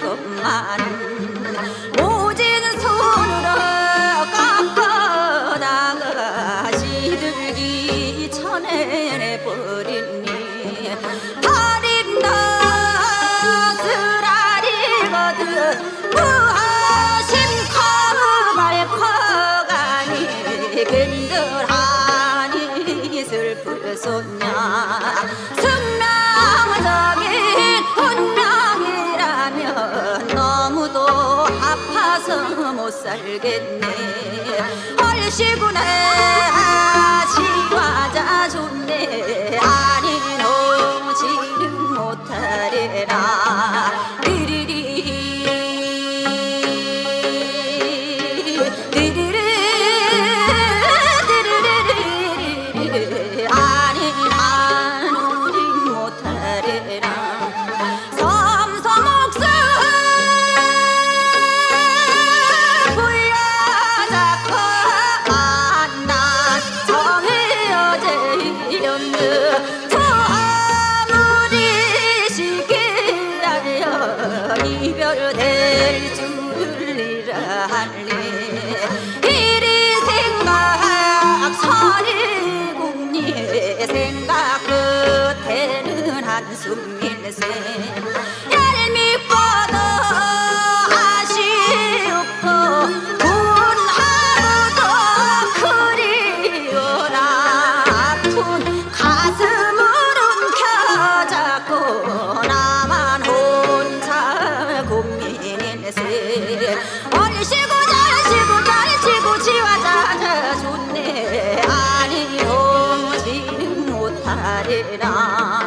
것만 오직 손으로 깎아 나가시 들기 전에 버린 다린 네. 다 쓰라리거든 나서 못 살겠네. 얼씨구나. 자리나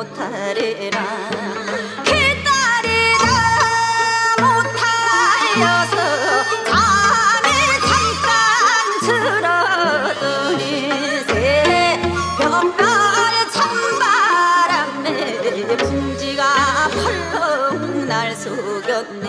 못하리라. 기다리다 못하여서 잠을 잠깐 들었더니 새벽날 찬바람에 풍지가 펄렁 날 속였네.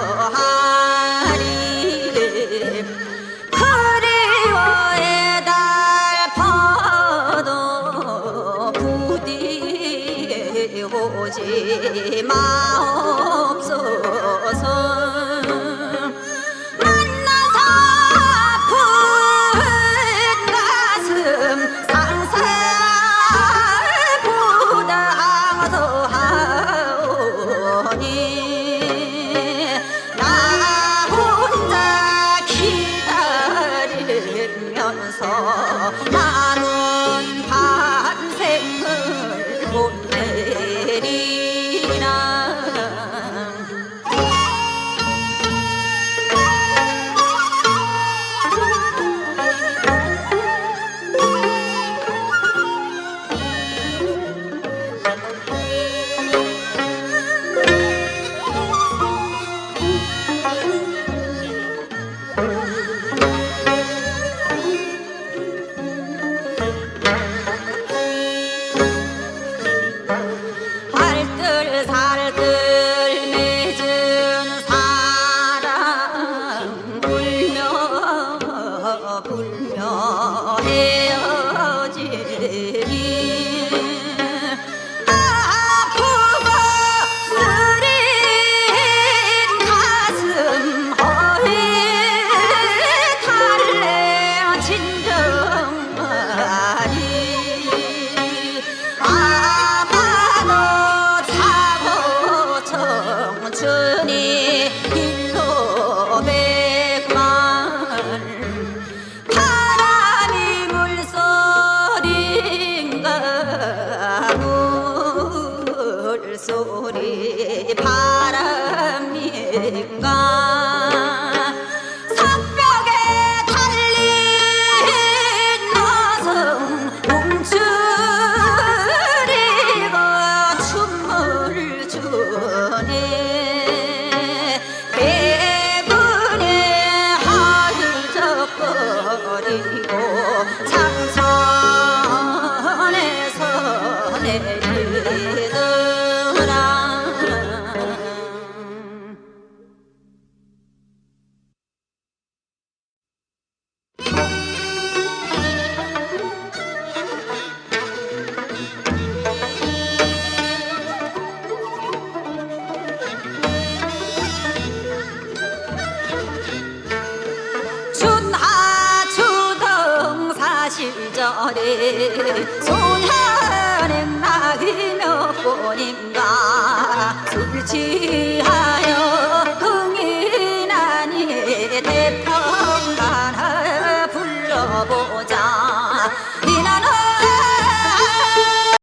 소년의 나이몇 번인가 술취